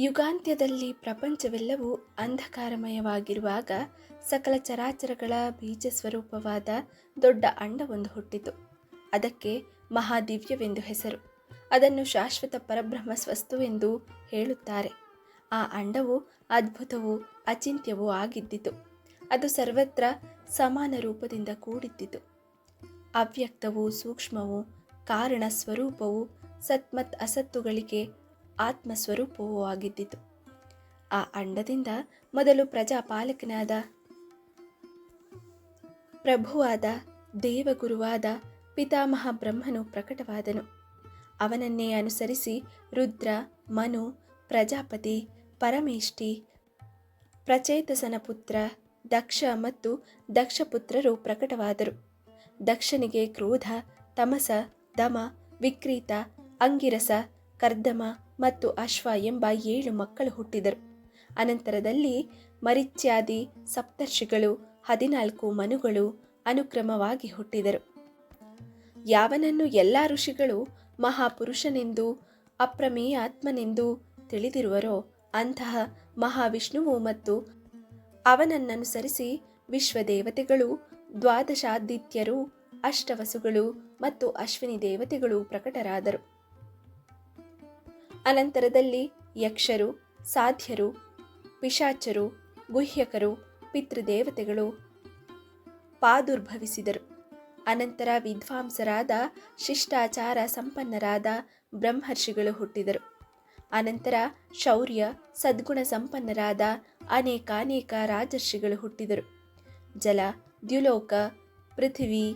ಯುಗಾಂತ್ಯದಲ್ಲಿ ಪ್ರಪಂಚವೆಲ್ಲವೂ ಅಂಧಕಾರಮಯವಾಗಿರುವಾಗ ಸಕಲ ಚರಾಚರಗಳ ಬೀಜ ಸ್ವರೂಪವಾದ ದೊಡ್ಡ ಅಂಡವೊಂದು ಹುಟ್ಟಿತು. ಅದಕ್ಕೆ ಮಹಾದಿವ್ಯವೆಂದು ಹೆಸರು. ಅದನ್ನು ಶಾಶ್ವತ ಪರಬ್ರಹ್ಮ ಸ್ವಸ್ತುವೆಂದು ಹೇಳುತ್ತಾರೆ. ಆ ಅಂಡವು ಅದ್ಭುತವೂ ಅಚಿಂತ್ಯವೂ ಆಗಿದ್ದಿತು. ಅದು ಸರ್ವತ್ರ ಸಮಾನ ರೂಪದಿಂದ ಕೂಡಿದ್ದಿತು. ಅವ್ಯಕ್ತವೂ ಸೂಕ್ಷ್ಮವೂ ಕಾರಣ ಸ್ವರೂಪವು ಸತ್ಮತ್ ಅಸತ್ತುಗಳಿಗೆ ಆತ್ಮಸ್ವರೂಪವೂ ಆಗಿದ್ದಿತು ಆ ಅಂಡದಿಂದ ಮೊದಲು ಪ್ರಜಾಪಾಲಕನಾದ ಪ್ರಭುವಾದ, ದೇವಗುರುವಾದ ಪಿತಾಮಹ ಬ್ರಹ್ಮನು ಪ್ರಕಟವಾದನು. ಅವನನ್ನೇ ಅನುಸರಿಸಿ ರುದ್ರ, ಮನು, ಪ್ರಜಾಪತಿ, ಪರಮೇಷ್ಠಿ, ಪ್ರಚೇತಸನ ಪುತ್ರ, ದಕ್ಷ ಮತ್ತು ದಕ್ಷಪುತ್ರರು ಪ್ರಕಟವಾದರು. ದಕ್ಷನಿಗೆ ಕ್ರೋಧ, ತಮಸ, ದಮ, ವಿಕ್ರೀತ, ಅಂಗಿರಸ, ಕರ್ದಮ ಮತ್ತು ಅಶ್ವ ಎಂಬ ಏಳು ಮಕ್ಕಳು ಹುಟ್ಟಿದರು. ಅನಂತರದಲ್ಲಿ ಮರಿಚ್ಯಾದಿ ಸಪ್ತರ್ಷಿಗಳು, ಹದಿನಾಲ್ಕು ಮನುಗಳು ಅನುಕ್ರಮವಾಗಿ ಹುಟ್ಟಿದರು. ಯಾವನನ್ನು ಎಲ್ಲ ಋಷಿಗಳು ಮಹಾಪುರುಷನೆಂದು ಅಪ್ರಮೇಯ ಆತ್ಮನೆಂದು ತಿಳಿದಿರುವರೋ ಅಂತಹ ಮಹಾವಿಷ್ಣುವು ಮತ್ತು ಅವನನ್ನನುಸರಿಸಿ ವಿಶ್ವದೇವತೆಗಳು, ದ್ವಾದಶಾದಿತ್ಯರು, ಅಷ್ಟವಸುಗಳು ಮತ್ತು ಅಶ್ವಿನಿ ದೇವತೆಗಳು ಪ್ರಕಟರಾದರು. ಅನಂತರದಲ್ಲಿ ಯಕ್ಷರು, ಸಾಧ್ಯರು, ಪಿಶಾಚರು, ಗುಹ್ಯಕರು, ಪಿತೃದೇವತೆಗಳು ಪಾದುರ್ಭವಿಸಿದರು. ಅನಂತರ ವಿದ್ವಾಂಸರಾದ, ಶಿಷ್ಟಾಚಾರ ಸಂಪನ್ನರಾದ ಬ್ರಹ್ಮರ್ಷಿಗಳು ಹುಟ್ಟಿದರು. ಅನಂತರ ಶೌರ್ಯ, ಸದ್ಗುಣ ಸಂಪನ್ನರಾದ ಅನೇಕಾನೇಕ ರಾಜರ್ಷಿಗಳು ಹುಟ್ಟಿದರು. ಜಲ, ದ್ಯುಲೋಕ, ಪೃಥ್ವಿ,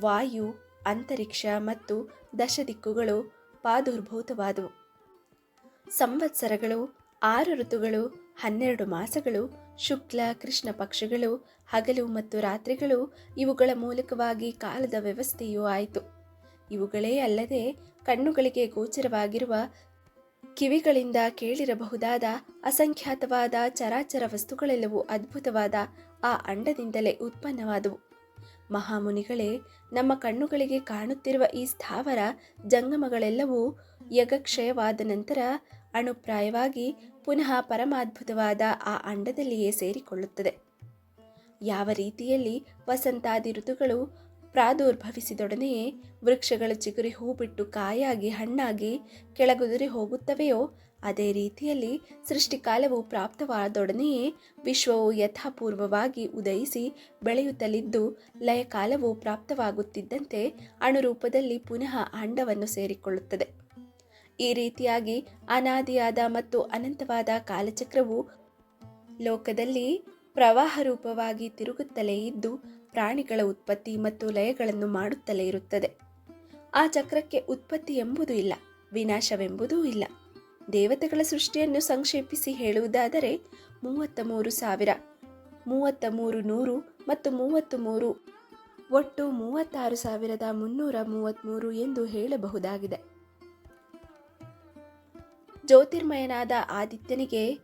ವಾಯು, ಅಂತರಿಕ್ಷ ಮತ್ತು ದಶದಿಕ್ಕುಗಳು ಪಾದುರ್ಭೂತವಾದವು. ಸಂವತ್ಸರಗಳು, ಆರು ಋತುಗಳು, ಹನ್ನೆರಡು ಮಾಸಗಳು, ಶುಕ್ಲ, ಕೃಷ್ಣ ಪಕ್ಷಗಳು, ಹಗಲು ಮತ್ತು ರಾತ್ರಿಗಳು ಇವುಗಳ ಮೂಲಕವಾಗಿ ಕಾಲದ ವ್ಯವಸ್ಥೆಯೂ ಆಯಿತು. ಇವುಗಳೇ ಅಲ್ಲದೆ ಕಣ್ಣುಗಳಿಗೆ ಗೋಚರವಾಗಿರುವ ಕಿವಿಗಳಿಂದ ಕೇಳಿರಬಹುದಾದ ಅಸಂಖ್ಯಾತವಾದ ಚರಾಚರ ವಸ್ತುಗಳೆಲ್ಲವೂ ಅದ್ಭುತವಾದ ಆ ಅಂಡದಿಂದಲೇ ಉತ್ಪನ್ನವಾದವು. ಮಹಾಮುನಿಗಳೇ, ನಮ್ಮ ಕಣ್ಣುಗಳಿಗೆ ಕಾಣುತ್ತಿರುವ ಈ ಸ್ಥಾವರ ಜಂಗಮಗಳೆಲ್ಲವೂ ಯಗಕ್ಷಯವಾದ ನಂತರ ಅಣುಪ್ರಾಯವಾಗಿ ಪುನಃ ಪರಮಾದ್ಭುತವಾದ ಆ ಅಂಡದಲ್ಲಿಯೇ ಸೇರಿಕೊಳ್ಳುತ್ತದೆ. ಯಾವ ರೀತಿಯಲ್ಲಿ ವಸಂತಾದಿ ಋತುಗಳು ಪ್ರಾದುರ್ಭವಿಸಿದೊಡನೆಯೇ ವೃಕ್ಷಗಳು ಚಿಗುರಿ ಹೂ ಬಿಟ್ಟು ಕಾಯಾಗಿ ಹಣ್ಣಾಗಿ ಕೆಳಗುದುರಿ ಹೋಗುತ್ತವೆಯೋ ಅದೇ ರೀತಿಯಲ್ಲಿ ಸೃಷ್ಟಿಕಾಲವು ಪ್ರಾಪ್ತವಾದೊಡನೆಯೇ ವಿಶ್ವವು ಯಥಾಪೂರ್ವವಾಗಿ ಉದಯಿಸಿ ಬೆಳೆಯುತ್ತಲಿದ್ದು, ಲಯಕಾಲವು ಪ್ರಾಪ್ತವಾಗುತ್ತಿದ್ದಂತೆ ಅಣುರೂಪದಲ್ಲಿ ಪುನಃ ಅಂಡವನ್ನು ಸೇರಿಕೊಳ್ಳುತ್ತದೆ. ಈ ರೀತಿಯಾಗಿ ಅನಾದಿಯಾದ ಮತ್ತು ಅನಂತವಾದ ಕಾಲಚಕ್ರವು ಲೋಕದಲ್ಲಿ ಪ್ರವಾಹ ರೂಪವಾಗಿ ತಿರುಗುತ್ತಲೇ ಇದ್ದು, ಪ್ರಾಣಿಗಳ ಉತ್ಪತ್ತಿ ಮತ್ತು ಲಯಗಳನ್ನು ಮಾಡುತ್ತಲೇ ಇರುತ್ತದೆ. ಆ ಚಕ್ರಕ್ಕೆ ಉತ್ಪತ್ತಿ ಎಂಬುದು ಇಲ್ಲ, ವಿನಾಶವೆಂಬುದೂ ಇಲ್ಲ. ದೇವತೆಗಳ ಸೃಷ್ಟಿಯನ್ನು ಸಂಕ್ಷೇಪಿಸಿ ಹೇಳುವುದಾದರೆ ಮೂವತ್ತ ಮೂರು ಸಾವಿರ ಮೂವತ್ತ ಮೂರು ನೂರು ಮತ್ತು ಮೂವತ್ತು ಮೂರು ಒಟ್ಟು ಮೂವತ್ತಾರು ಸಾವಿರದ ಮುನ್ನೂರ ಮೂವತ್ತ್ಮೂರು ಎಂದು ಹೇಳಬಹುದಾಗಿದೆ. ಜ್ಯೋತಿರ್ಮಯನಾದ ಆದಿತ್ಯನಿಗೆ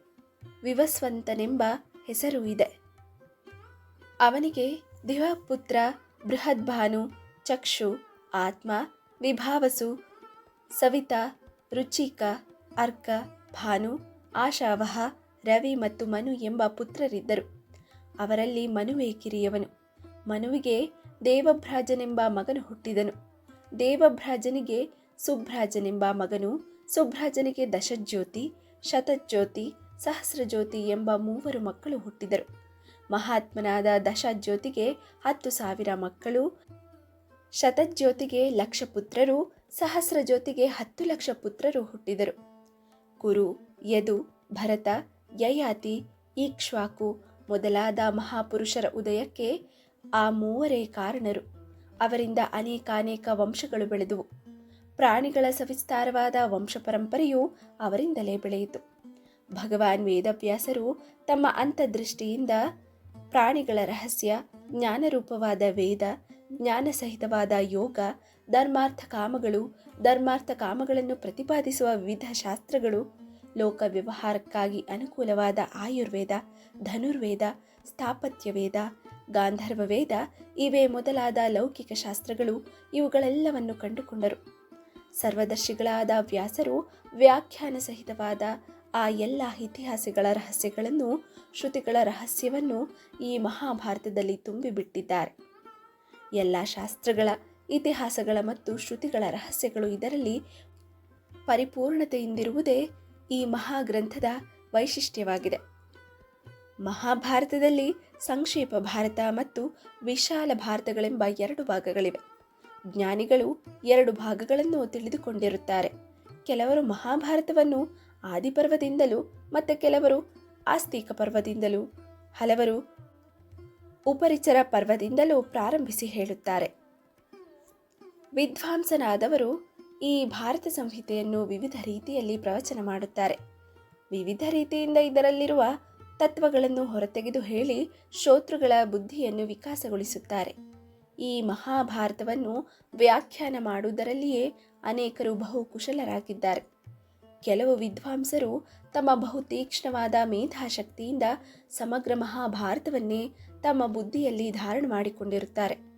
ವಿವಸ್ವಂತನೆಂಬ ಹೆಸರು ಇದೆ. ಅವನಿಗೆ ದಿವಪುತ್ರ ಬೃಹದ್ಭಾನು, ಚಕ್ಷು, ಆತ್ಮ, ವಿಭಾವಸು, ಸವಿತಾ, ರುಚಿಕ ಅರ್ಕ, ಭಾನು, ಆಶಾವಹ, ರವಿ ಮತ್ತು ಮನು ಎಂಬ ಪುತ್ರರಿದ್ದರು. ಅವರಲ್ಲಿ ಮನುವೇ ಕಿರಿಯವನು. ಮನುವಿಗೆ ದೇವಭ್ರಾಜನೆಂಬ ಮಗನು ಹುಟ್ಟಿದನು. ದೇವಭ್ರಾಜನಿಗೆ ಸುಭ್ರಾಜನೆಂಬ ಮಗನು, ಸುಭ್ರಾಜನಿಗೆ ದಶಜ್ಯೋತಿ, ಶತಜ್ಯೋತಿ, ಸಹಸ್ರಜ್ಯೋತಿ ಎಂಬ ಮೂವರು ಮಕ್ಕಳು ಹುಟ್ಟಿದರು. ಮಹಾತ್ಮನಾದ ದಶಜ್ಯೋತಿಗೆ ಹತ್ತು ಸಾವಿರ ಮಕ್ಕಳು, ಶತಜ್ಯೋತಿಗೆ ಲಕ್ಷ ಪುತ್ರರು, ಸಹಸ್ರಜ್ಯೋತಿಗೆ ಹತ್ತು ಲಕ್ಷ ಪುತ್ರರು ಹುಟ್ಟಿದರು. ಕುರು, ಯದು, ಭರತ, ಯಯಾತಿ, ಈಕ್ಷ್ವಾಕು ಮೊದಲಾದ ಮಹಾಪುರುಷರ ಉದಯಕ್ಕೆ ಆ ಮೂವರೇ ಕಾರಣರು. ಅವರಿಂದ ಅನೇಕಾನೇಕ ವಂಶಗಳು ಬೆಳೆದುವು. ಪ್ರಾಣಿಗಳ ಸವಿಸ್ತಾರವಾದ ವಂಶ ಪರಂಪರೆಯು ಅವರಿಂದಲೇ ಬೆಳೆಯಿತು. ಭಗವಾನ್ ವೇದವ್ಯಾಸರು ತಮ್ಮ ಅಂತದೃಷ್ಟಿಯಿಂದ ಪ್ರಾಣಿಗಳ ರಹಸ್ಯ, ಜ್ಞಾನರೂಪವಾದ ವೇದ, ಜ್ಞಾನಸಹಿತವಾದ ಯೋಗ, ಧರ್ಮಾರ್ಥ ಕಾಮಗಳು, ಧರ್ಮಾರ್ಥ ಕಾಮಗಳನ್ನು ಪ್ರತಿಪಾದಿಸುವ ವಿವಿಧ ಶಾಸ್ತ್ರಗಳು ಲೋಕ ವ್ಯವಹಾರಕ್ಕಾಗಿ ಅನುಕೂಲವಾದ ಆಯುರ್ವೇದ, ಧನುರ್ವೇದ, ಸ್ಥಾಪತ್ಯವೇದ ಗಾಂಧರ್ವ ವೇದ ಇವೇ ಮೊದಲಾದ ಲೌಕಿಕ ಶಾಸ್ತ್ರಗಳು ಇವುಗಳೆಲ್ಲವನ್ನು ಕಂಡುಕೊಂಡರು. ಸರ್ವದರ್ಶಿಗಳಾದ ವ್ಯಾಸರು ವ್ಯಾಖ್ಯಾನ ಸಹಿತವಾದ ಆ ಎಲ್ಲ ಇತಿಹಾಸಗಳ ರಹಸ್ಯಗಳನ್ನು, ಶ್ರುತಿಗಳ ರಹಸ್ಯವನ್ನು ಈ ಮಹಾಭಾರತದಲ್ಲಿ ತುಂಬಿಬಿಟ್ಟಿದ್ದಾರೆ. ಎಲ್ಲ ಶಾಸ್ತ್ರಗಳ, ಇತಿಹಾಸಗಳ ಮತ್ತು ಶ್ರುತಿಗಳ ರಹಸ್ಯಗಳು ಇದರಲ್ಲಿ ಪರಿಪೂರ್ಣತೆಯಿಂದಿರುವುದೇ ಈ ಮಹಾಗ್ರಂಥದ ವೈಶಿಷ್ಟ್ಯವಾಗಿದೆ. ಮಹಾಭಾರತದಲ್ಲಿ ಸಂಕ್ಷೇಪ ಭಾರತ ಮತ್ತು ವಿಶಾಲ ಭಾರತಗಳೆಂಬ ಎರಡು ಭಾಗಗಳಿವೆ. ಜ್ಞಾನಿಗಳು ಎರಡು ಭಾಗಗಳನ್ನು ತಿಳಿದುಕೊಂಡಿರುತ್ತಾರೆ. ಕೆಲವರು ಮಹಾಭಾರತವನ್ನು ಆದಿಪರ್ವದಿಂದಲೂ ಮತ್ತು ಕೆಲವರು ಆಸ್ತಿಕ ಪರ್ವದಿಂದಲೂ, ಹಲವರು ಉಪರಿಚರ ಪರ್ವದಿಂದಲೂ ಪ್ರಾರಂಭಿಸಿ ಹೇಳುತ್ತಾರೆ. ವಿದ್ವಾಂಸನಾದವರು ಈ ಭಾರತ ಸಂಹಿತೆಯನ್ನು ವಿವಿಧ ರೀತಿಯಲ್ಲಿ ಪ್ರವಚನ ಮಾಡುತ್ತಾರೆ. ವಿವಿಧ ರೀತಿಯಿಂದ ಇದರಲ್ಲಿರುವ ತತ್ವಗಳನ್ನು ಹೊರತೆಗೆದು ಹೇಳಿ ಶ್ರೋತೃಗಳ ಬುದ್ಧಿಯನ್ನು ವಿಕಾಸಗೊಳಿಸುತ್ತಾರೆ. ಈ ಮಹಾಭಾರತವನ್ನು ವ್ಯಾಖ್ಯಾನ ಮಾಡುವುದರಲ್ಲಿಯೇ ಅನೇಕರು ಬಹುಕುಶಲರಾಗಿದ್ದಾರೆ. ಕೆಲವು ವಿದ್ವಾಂಸರು ತಮ್ಮ ಬಹುತೀಕ್ಷ್ಣವಾದ ಮೇಧಾಶಕ್ತಿಯಿಂದ ಸಮಗ್ರ ಮಹಾಭಾರತವನ್ನೇ ತಮ್ಮ ಬುದ್ಧಿಯಲ್ಲಿ ಧಾರಣ ಮಾಡಿಕೊಂಡಿರುತ್ತಾರೆ.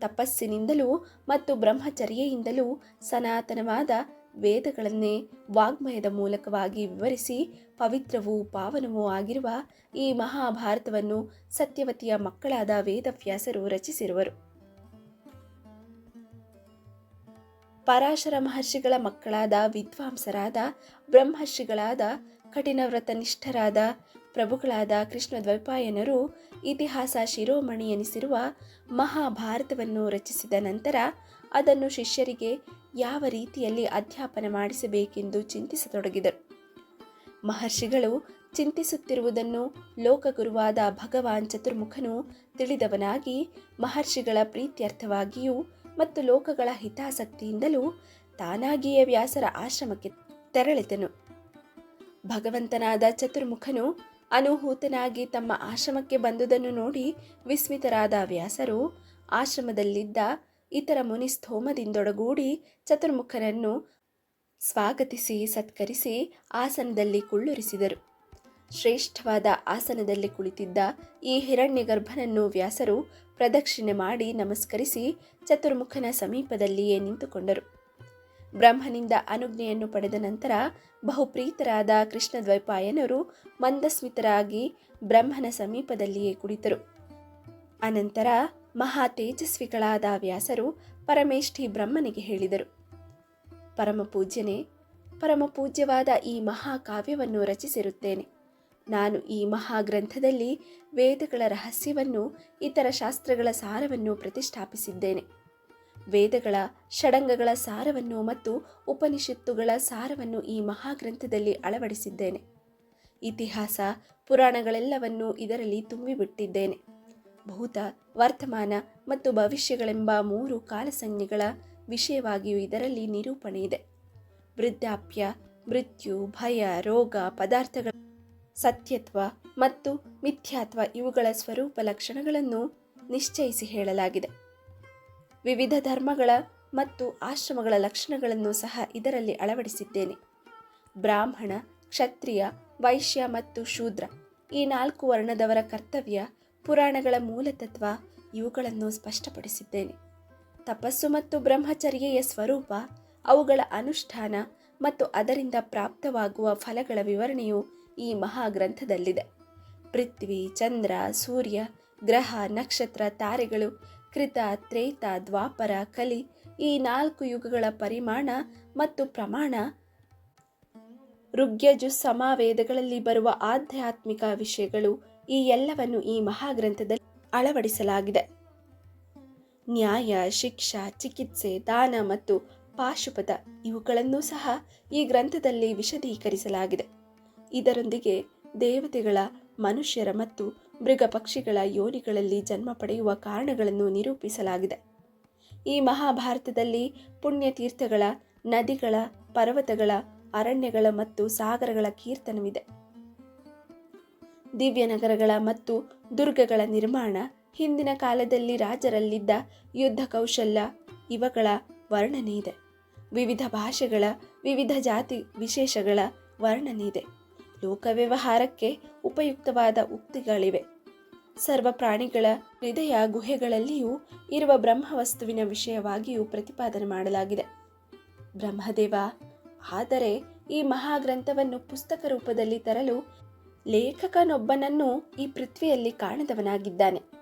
ತಪಸ್ಸಿನಿಂದಲೂ ಮತ್ತು ಬ್ರಹ್ಮಚರ್ಯೆಯಿಂದಲೂ ಸನಾತನವಾದ ವೇದಗಳನ್ನೇ ವಾಗ್ಮಯದ ಮೂಲಕವಾಗಿ ವಿವರಿಸಿ ಪವಿತ್ರವೂ ಪಾವನವೂ ಆಗಿರುವ ಈ ಮಹಾಭಾರತವನ್ನು ಸತ್ಯವತಿಯ ಮಕ್ಕಳಾದ ವೇದವ್ಯಾಸರು ರಚಿಸಿರುವರು. ಪರಾಶರ ಮಹರ್ಷಿಗಳ ಮಕ್ಕಳಾದ ವಿದ್ವಾಂಸರಾದ ಬ್ರಹ್ಮರ್ಷಿಗಳಾದ ಕಠಿಣವ್ರತನಿಷ್ಠರಾದ ಪ್ರಭುಗಳಾದ ಕೃಷ್ಣ ದ್ವೈಪಾಯನರು ಇತಿಹಾಸ ಶಿರೋಮಣಿ ಎನಿಸಿರುವ ಮಹಾಭಾರತವನ್ನು ರಚಿಸಿದ ನಂತರ ಅದನ್ನು ಶಿಷ್ಯರಿಗೆ ಯಾವ ರೀತಿಯಲ್ಲಿ ಅಧ್ಯಾಪನ ಮಾಡಿಸಬೇಕೆಂದು ಚಿಂತಿಸತೊಡಗಿದರು. ಮಹರ್ಷಿಗಳು ಚಿಂತಿಸುತ್ತಿರುವುದನ್ನು ಲೋಕಗುರುವಾದ ಭಗವಾನ್ ಚತುರ್ಮುಖನು ತಿಳಿದವನಾಗಿ ಮಹರ್ಷಿಗಳ ಪ್ರೀತ್ಯರ್ಥವಾಗಿಯೂ ಮತ್ತು ಲೋಕಗಳ ಹಿತಾಸಕ್ತಿಯಿಂದಲೂ ತಾನಾಗಿಯೇ ವ್ಯಾಸರ ಆಶ್ರಮಕ್ಕೆ ತೆರಳಿದನು. ಭಗವಂತನಾದ ಚತುರ್ಮುಖನು ಅನುಹೂತನಾಗಿ ತಮ್ಮ ಆಶ್ರಮಕ್ಕೆ ಬಂದುದನ್ನು ನೋಡಿ ವಿಸ್ಮಿತರಾದ ವ್ಯಾಸರು. ಆಶ್ರಮದಲ್ಲಿದ್ದ ಇತರ ಮುನಿಸ್ಥೋಮದಿಂದೊಡಗೂಡಿ ಚತುರ್ಮುಖನನ್ನು ಸ್ವಾಗತಿಸಿ ಸತ್ಕರಿಸಿ ಆಸನದಲ್ಲಿ ಕುಳ್ಳುರಿಸಿದರು. ಶ್ರೇಷ್ಠವಾದ ಆಸನದಲ್ಲಿ ಕುಳಿತಿದ್ದ ಈ ಹಿರಣ್ಯಗರ್ಭನನ್ನು ವ್ಯಾಸರು ಪ್ರದಕ್ಷಿಣೆ ಮಾಡಿ ನಮಸ್ಕರಿಸಿ ಚತುರ್ಮುಖನ ಸಮೀಪದಲ್ಲಿಯೇ ನಿಂತುಕೊಂಡರು. ಬ್ರಹ್ಮನಿಂದ ಅನುಜ್ಞೆಯನ್ನು ಪಡೆದ ನಂತರ ಬಹುಪ್ರೀತರಾದ ಕೃಷ್ಣದ್ವೈಪಾಯನರು ಮಂದಸ್ಮಿತರಾಗಿ ಬ್ರಹ್ಮನ ಸಮೀಪದಲ್ಲಿಯೇ ಕುಳಿತರು. ಅನಂತರ ಮಹಾ ತೇಜಸ್ವಿಗಳಾದ ವ್ಯಾಸರು ಪರಮೇಷ್ಠಿ ಬ್ರಹ್ಮನಿಗೆ ಹೇಳಿದರು. ಪರಮಪೂಜ್ಯನೇ ಪರಮಪೂಜ್ಯವಾದ ಈ ಮಹಾಕಾವ್ಯವನ್ನು ರಚಿಸಿರುತ್ತೇನೆ. ನಾನು ಈ ಮಹಾಗ್ರಂಥದಲ್ಲಿ ವೇದಗಳ ರಹಸ್ಯವನ್ನು, ಇತರ ಶಾಸ್ತ್ರಗಳ ಸಾರವನ್ನು ಪ್ರತಿಷ್ಠಾಪಿಸಿದ್ದೇನೆ. ವೇದಗಳ, ಷಡಂಗಗಳ ಸಾರವನ್ನು ಮತ್ತು ಉಪನಿಷತ್ತುಗಳ ಸಾರವನ್ನು ಈ ಮಹಾಗ್ರಂಥದಲ್ಲಿ ಅಳವಡಿಸಿದ್ದೇನೆ. ಇತಿಹಾಸ, ಪುರಾಣಗಳೆಲ್ಲವನ್ನೂ ಇದರಲ್ಲಿ ತುಂಬಿಬಿಟ್ಟಿದ್ದೇನೆ. ಭೂತ, ವರ್ತಮಾನ ಮತ್ತು ಭವಿಷ್ಯಗಳೆಂಬ ಮೂರು ಕಾಲಸಂಜ್ಞೆಗಳ ವಿಷಯವಾಗಿಯೂ ಇದರಲ್ಲಿ ನಿರೂಪಣೆ ಇದೆ. ವೃದ್ಧಾಪ್ಯ, ಮೃತ್ಯು, ಭಯ, ರೋಗ, ಪದಾರ್ಥಗಳ ಸತ್ಯತ್ವ ಮತ್ತು ಮಿಥ್ಯಾತ್ವ ಇವುಗಳ ಸ್ವರೂಪ ಲಕ್ಷಣಗಳನ್ನು ನಿಶ್ಚಯಿಸಿ ಹೇಳಲಾಗಿದೆ. ವಿವಿಧ ಧರ್ಮಗಳ ಮತ್ತು ಆಶ್ರಮಗಳ ಲಕ್ಷಣಗಳನ್ನು ಸಹ ಇದರಲ್ಲಿ ಅಳವಡಿಸಿದ್ದೇನೆ. ಬ್ರಾಹ್ಮಣ, ಕ್ಷತ್ರಿಯ, ವೈಶ್ಯ ಮತ್ತು ಶೂದ್ರ ಈ ನಾಲ್ಕು ವರ್ಣದವರ ಕರ್ತವ್ಯ ಪುರಾಣಗಳ ಮೂಲತತ್ವ ಇವುಗಳನ್ನು ಸ್ಪಷ್ಟಪಡಿಸಿದ್ದೇನೆ. ತಪಸ್ಸು ಮತ್ತು ಬ್ರಹ್ಮಚರ್ಯೆಯ ಸ್ವರೂಪ, ಅವುಗಳ ಅನುಷ್ಠಾನ ಮತ್ತು ಅದರಿಂದ ಪ್ರಾಪ್ತವಾಗುವ ಫಲಗಳ ವಿವರಣೆಯು ಈ ಮಹಾಗ್ರಂಥದಲ್ಲಿದೆ. ಪೃಥ್ವಿ, ಚಂದ್ರ, ಸೂರ್ಯ, ಗ್ರಹ, ನಕ್ಷತ್ರ, ತಾರೆಗಳು ಕೃತ ತ್ರೇತ ದ್ವಾಪರ ಕಲಿ ಈ ನಾಲ್ಕು ಯುಗಗಳ ಪರಿಮಾಣ ಮತ್ತು ಪ್ರಮಾಣ ಋಗ್ಯಜು ಸಮಾವೇದಗಳಲ್ಲಿ ಬರುವ ಆಧ್ಯಾತ್ಮಿಕ ವಿಷಯಗಳು ಈ ಎಲ್ಲವನ್ನು ಈ ಮಹಾಗ್ರಂಥದಲ್ಲಿ ಅಳವಡಿಸಲಾಗಿದೆ. ನ್ಯಾಯ, ಶಿಕ್ಷಾ, ಚಿಕಿತ್ಸೆ, ದಾನ ಮತ್ತು ಪಾಶುಪದ ಇವುಗಳನ್ನೂ ಸಹ ಈ ಗ್ರಂಥದಲ್ಲಿ ವಿಶದೀಕರಿಸಲಾಗಿದೆ. ಇದರೊಂದಿಗೆ ದೇವತೆಗಳ, ಮನುಷ್ಯರ ಮತ್ತು ಮೃಗ ಪಕ್ಷಿಗಳ ಯೋನಿಗಳಲ್ಲಿ ಜನ್ಮ ಪಡೆಯುವ ಕಾರಣಗಳನ್ನು ನಿರೂಪಿಸಲಾಗಿದೆ. ಈ ಮಹಾಭಾರತದಲ್ಲಿ ಪುಣ್ಯತೀರ್ಥಗಳ, ನದಿಗಳ, ಪರ್ವತಗಳ, ಅರಣ್ಯಗಳ ಮತ್ತು ಸಾಗರಗಳ ಕೀರ್ತನವಿದೆ. ದಿವ್ಯ ನಗರಗಳ ಮತ್ತು ದುರ್ಗಗಳ ನಿರ್ಮಾಣ ಹಿಂದಿನ ಕಾಲದಲ್ಲಿ ರಾಜರಲ್ಲಿದ್ದ ಯುದ್ಧ ಕೌಶಲ್ಯ, ಇವಗಳ ವರ್ಣನೆ ಇದೆ ವಿವಿಧ ಭಾಷೆಗಳ, ವಿವಿಧ ಜಾತಿ ವಿಶೇಷಗಳ ವರ್ಣನೆ ಇದೆ ಲೋಕ ವ್ಯವಹಾರಕ್ಕೆ ಉಪಯುಕ್ತವಾದ ಉಕ್ತಿಗಳಿವೆ. ಸರ್ವ ಪ್ರಾಣಿಗಳ ಹೃದಯ ಗುಹೆಗಳಲ್ಲಿಯೂ ಇರುವ ಬ್ರಹ್ಮವಸ್ತುವಿನ ವಿಷಯವಾಗಿಯೂ ಪ್ರತಿಪಾದನೆ ಮಾಡಲಾಗಿದೆ. ಬ್ರಹ್ಮದೇವ, ಆದರೆ ಈ ಮಹಾಗ್ರಂಥವನ್ನು ಪುಸ್ತಕ ರೂಪದಲ್ಲಿ ತರಲು ಲೇಖಕನೊಬ್ಬನನ್ನು ಈ ಪೃಥ್ವಿಯಲ್ಲಿ ಕಾಣದವನಾಗಿದ್ದಾನೆ.